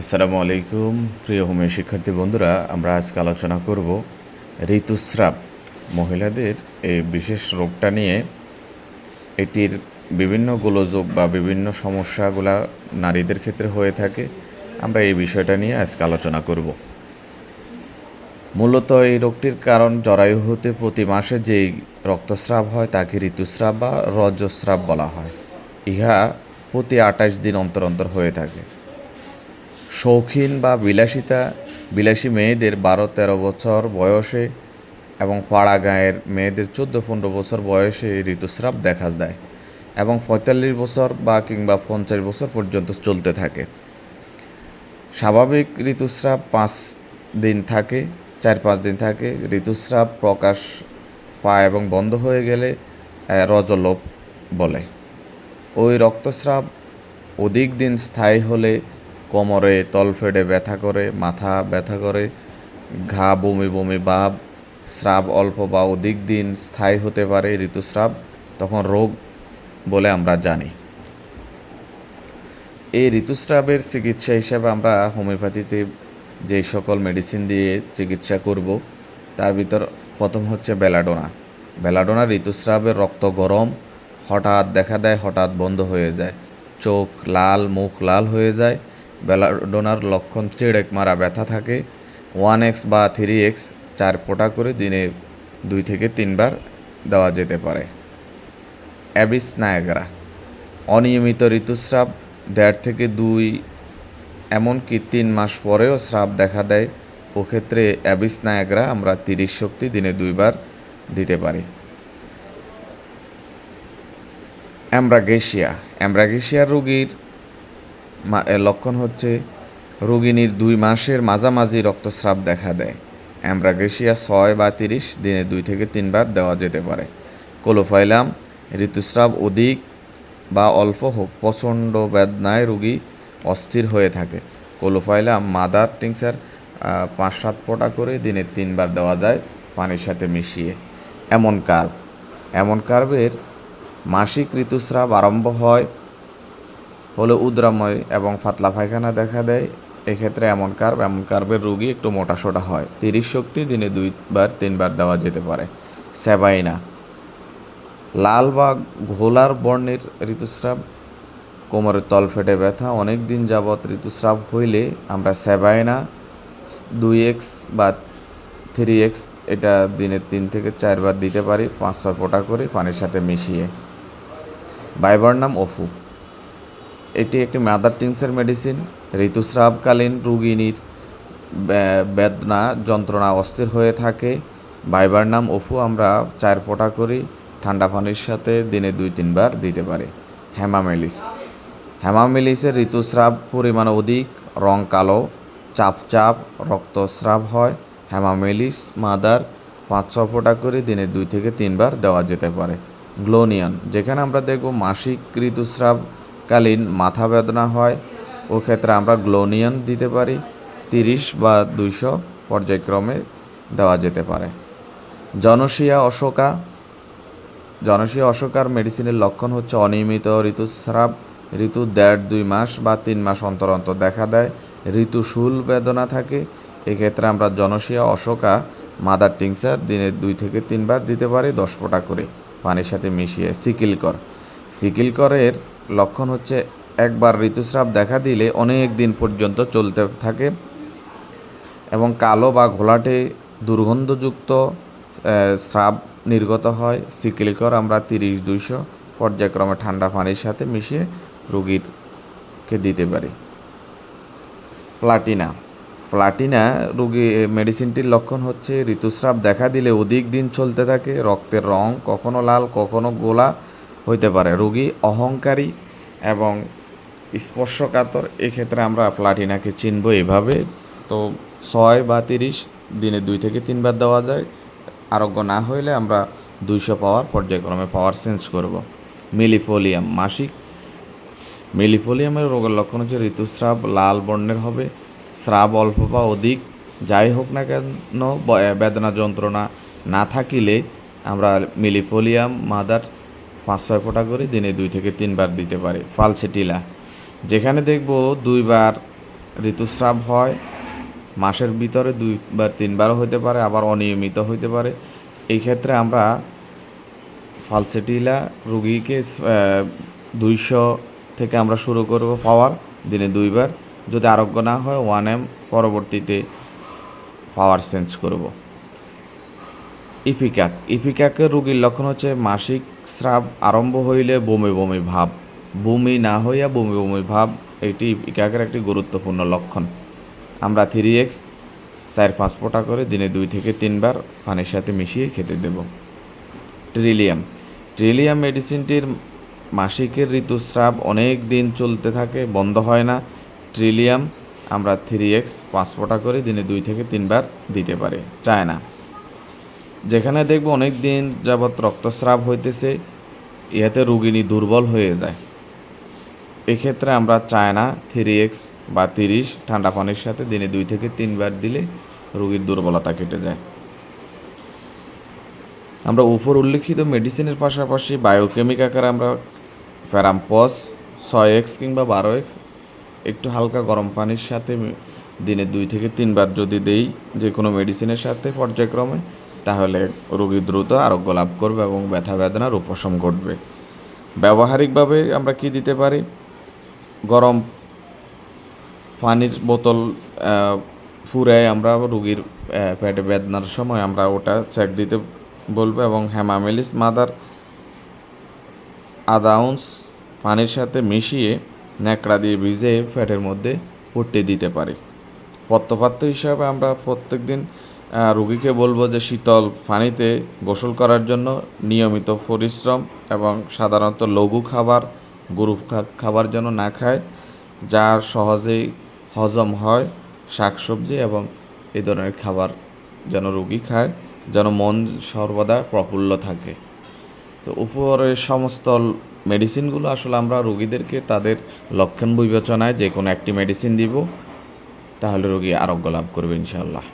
আসসালামু আলাইকুম, প্রিয় হোমিও শিক্ষার্থী বন্ধুরা, আমরা আজকে আলোচনা করব ঋতুস্রাব। মহিলাদের এই বিশেষ রোগটা নিয়ে এটির বিভিন্ন গোলযোগ বা বিভিন্ন সমস্যাগুলা নারীদের ক্ষেত্রে হয়ে থাকে। আমরা এই বিষয়টা নিয়ে আজকে আলোচনা করব। মূলত এই রোগটির কারণ জরায়ু হতে প্রতি মাসে যেই রক্তস্রাব হয়, তাকে ঋতুস্রাব বা রজস্রাব বলা হয়। ইহা প্রতি আঠাশ দিন অন্তর অন্তর হয়ে থাকে। শৌখিন বা বিলাসিতা, বিলাসী মেয়েদের বারো তেরো বছর বয়সে এবং পাড়া গাঁয়ের মেয়েদের চোদ্দ পনেরো বছর বয়সে ঋতুস্রাব দেখা দেয় এবং পঁয়তাল্লিশ বছর বা কিংবা পঞ্চাশ বছর পর্যন্ত চলতে থাকে। স্বাভাবিক ঋতুস্রাব পাঁচ দিন থাকে, চার পাঁচ দিন থাকে। ঋতুস্রাব প্রকাশ পায় এবং বন্ধ হয়ে গেলে রজলোপ বলে। ওই রক্তস্রাব অধিক দিন স্থায়ী হলে কোমরে তলফেডে ব্যথা করে, মাথা ব্যথা করে, ঘা বমি বমি ভাব, স্রাব অল্প বা অধিক দিন স্থায়ী হতে পারে ঋতুস্রাব, তখন রোগ বলে আমরা জানি। এই ঋতুস্রাবের চিকিৎসা হিসাবে আমরা হোমিওপ্যাথিতে যে সকল মেডিসিন দিয়ে চিকিৎসা করব, তার ভিতর প্রথম হচ্ছে বেলাডোনা। বেলাডোনা ঋতুস্রাবের রক্ত গরম, হঠাৎ দেখা দেয় হঠাৎ বন্ধ হয়ে যায়। চোখ লাল, মুখ লাল হয়ে যায়। বেলাডোনার লক্ষণ চিড়েক মারা ব্যথা থাকে, ওয়ান এক্স বা থ্রি এক্স চার ফোঁটা করে দিনে দুই থেকে তিনবার দেওয়া যেতে পারে। অ্যাবিস নায়াগ্রা, অনিয়মিত ঋতুস্রাব দেড় থেকে দুই, এমনকি তিন মাস পরেও স্রাব দেখা দেয়। ও ক্ষেত্রে অ্যাবিস নায়াগ্রা আমরা তিরিশ শক্তি দিনে দুইবার দিতে পারি। অ্যামব্রাগেশিয়া অ্যামব্রাগেশিয়ার রোগীর লক্ষণ হচ্ছে রোগিনীর দুই মাসের মাঝামাঝি রক্তস্রাব দেখা দেয়। অ্যামব্রাগেশিয়া ছয় বা তিরিশ দিনে দুই থেকে তিনবার দেওয়া যেতে পারে। কোলোফাইলাম ঋতুস্রাব অধিক বা অল্প হোক, প্রচণ্ড বেদনায় রোগী অস্থির হয়ে থাকে। কোলোফাইলাম মাদার টিংসার পাঁচ সাত ফোঁটা করে দিনে তিনবার দেওয়া যায় পানির সাথে মিশিয়ে। এমন কার্ভ এমন কার্ভের মাসিক ঋতুস্রাব আরম্ভ হয় হলো উদ্রাময় এবং পাতলা পায়খানা দেখা দেয়। এক্ষেত্রে এমন কার্ভ এমন কার্ভের রোগী একটু মোটাসোটা হয়। তিরিশ শক্তি দিনে দুইবার, তিনবার দেওয়া যেতে পারে। সেবাইনা লাল বা ঘোলার বর্ণের ঋতুস্রাব, কোমরের তল ফেটে ব্যথা, অনেক দিন যাবৎ ঋতুস্রাব হইলে আমরা সেবাইনা দুই এক্স বা থ্রি এক্স, এটা দিনে তিন থেকে চারবার দিতে পারি, পাঁচ ছয় ফোঁটা করে পানির সাথে মিশিয়ে। বাইবার নাম অফু এটি একটি মাদার টিংসের মেডিসিন ঋতুস্রাবকালীন রোগিনীর বেদনা, যন্ত্রণা অস্থির হয়ে থাকে। বাইবার নাম অফু আমরা চার ফোঁটা করি, ঠান্ডা পানির সাথে দিনে দুই, তিনবার দিতে পারি। হ্যামামেলিস হ্যামামেলিসের ঋতুস্রাব পরিমাণ অধিক, রং কালো চাপ চাপ রক্তস্রাব হয়। হ্যামামেলিস মাদার পাঁচ ছ ফোঁটা করে দিনে দুই থেকে তিনবার দেওয়া যেতে পারে। গ্লোনিয়ন, যেখানে আমরা দেখব মাসিক ঋতুস্রাবকালীন মাথা বেদনা হয় ও ক্ষেত্রে আমরা গ্লোনিয়ন দিতে পারি, তিরিশ বা দুইশো পর্যায়ক্রমে দেওয়া যেতে পারে। জনসিয়া অশোকা। জনসিয়া অশোকার মেডিসিনের লক্ষণ হচ্ছে অনিয়মিত ঋতুস্রাব, ঋতু দেড়, দুই মাস বা তিন মাস অন্তর অন্তর দেখা দেয় ঋতু শুল বেদনা থাকে। এক্ষেত্রে আমরা জনসিয়া অশোকা মাদার টিংসার দিনে দুই থেকে তিনবার দিতে পারি, দশ ফোঁটা করে পানির সাথে মিশিয়ে সিকিলকর। সিকিলকরের লক্ষণ হচ্ছে, একবার ঋতুস্রাব দেখা দিলে অনেক দিন পর্যন্ত চলতে থাকে এবং কালো বা ঘোলাটে দুর্গন্ধযুক্ত স্রাব নির্গত হয়। সিকিলকর আমরা তিরিশ দুইশো পর্যায়ক্রমে ঠান্ডা পানির সাথে মিশিয়ে রোগীরকে দিতে পারি। প্লাটিনা। প্লাটিনা রোগী মেডিসিনটির লক্ষণ হচ্ছে, ঋতুস্রাব দেখা দিলে অধিক দিন চলতে থাকে, রক্তের রং কখনো লাল, কখনো গোলা হইতে পারে। রোগী অহংকারী এবং স্পর্শকাতর, এক্ষেত্রে আমরা প্লাটিনাকে চিনব এভাবে। তো ছয় বা তিরিশ, দিনে দুই থেকে তিনবার দেওয়া যায়। আরোগ্য না হইলে আমরা দুইশো পাওয়ার পর্যায়ক্রমে পাওয়ার চেঞ্জ করব। মিলিফোলিয়াম, মাসিক। মিলিফোলিয়ামের রোগের লক্ষণ হচ্ছে ঋতুস্রাব, লাল বর্ণের হবে। স্রাব অল্প বা অধিক, যাই হোক না কেন বেদনা, যন্ত্রণা না থাকিলে আমরা মিলিফোলিয়াম, মাদার পাঁচ, ছয় ফোঁটা করে দিনে দুই থেকে তিনবার দিতে পারি ফালসেটিলা যেখানে দেখব দুইবার ঋতুস্রাব হয়, মাসের ভিতরে দুইবার, তিনবারও হতে পারে, আবার অনিয়মিত হতে পারে। এই ক্ষেত্রে আমরা ফালসেটিলা রুগীকে দুইশো থেকে আমরা শুরু করব পাওয়ার দিনে দুইবার। যদি আরোগ্য না হয়, ওয়ান এম পরবর্তীতে পাওয়ার চেঞ্জ করব। ইফিকাক। ইফিকাকের রোগীর লক্ষণ হচ্ছে মাসিক স্রাব আরম্ভ হইলে বমি বমি ভাব। বমি না হইয়া বমি বমি ভাব এটি ইফিকাকের একটি গুরুত্বপূর্ণ লক্ষণ। আমরা থ্রি এক্স, চার পাঁচ ফোঁটা করে দিনে দুই থেকে তিনবার পানির সাথে মিশিয়ে খেতে দেব। ট্রিলিয়াম। ট্রিলিয়াম মেডিসিনটির মাসিকের ঋতুস্রাব অনেক দিন চলতে থাকে, বন্ধ হয় না। ট্রিলিয়াম আমরা থ্রি এক্স, পাঁচ ফোঁটা করে দিনে দুই থেকে তিনবার দিতে পারি। চায় না যেখানে দেখব অনেক দিন যাবৎ রক্তস্রাব হইতেছে, ইহাতে রুগিনী দুর্বল হয়ে যায়। এক্ষেত্রে আমরা চায়না, থ্রি এক্স বা তিরিশ ঠান্ডা পানির সাথে দিনে দুই থেকে তিনবার দিলে রোগীর দুর্বলতা কেটে যায়। আমরা উপর উল্লেখিত মেডিসিনের পাশাপাশি বায়োকেমিক আকারে আমরা ফেরামপস ছয় এক্স কিংবা বারো এক্স, একটু হালকা গরম পানির সাথে দিনে দুই থেকে তিনবার যদি দেই যে কোনো মেডিসিনের সাথে পর্যায়ক্রমে তাহলে রোগী দ্রুত আরোগ্য লাভ করবে এবং ব্যথা বেদনার উপশম ঘটবে। ব্যবহারিকভাবে আমরা কি দিতে পারি? গরম পানির বোতল ফুরায় আমরা রুগীর পেটে বেদনার সময় আমরা ওটা চেক দিতে বলব এবং হ্যামামেলিস মাদার আধা আউন্স পানির সাথে মিশিয়ে ন্যাকড়া দিয়ে ভিজে ফ্যাটের মধ্যে পট্টি দিতে পারি। পত্রপাত্র হিসাবে আমরা প্রত্যেক দিন রুগীকে বলব যে শীতল পানিতে গোসল করার জন্য নিয়মিত পরিশ্রম এবং সাধারণত লঘু খাবার, গরু খাবার যেন না খায়, যার সহজেই হজম হয় শাকসবজি এবং এই ধরনের খাবার যেন রুগী খায়, যেন মন সর্বদা প্রফুল্ল থাকে। তো উপরে সমস্ত মেডিসিনগুলো আসলে আমরা রোগীদেরকে তাদের লক্ষণ বিবেচনায় যে কোনো একটি মেডিসিন দিব, তাহলে রোগী আরোগ্য লাভ করবে ইনশাআল্লাহ।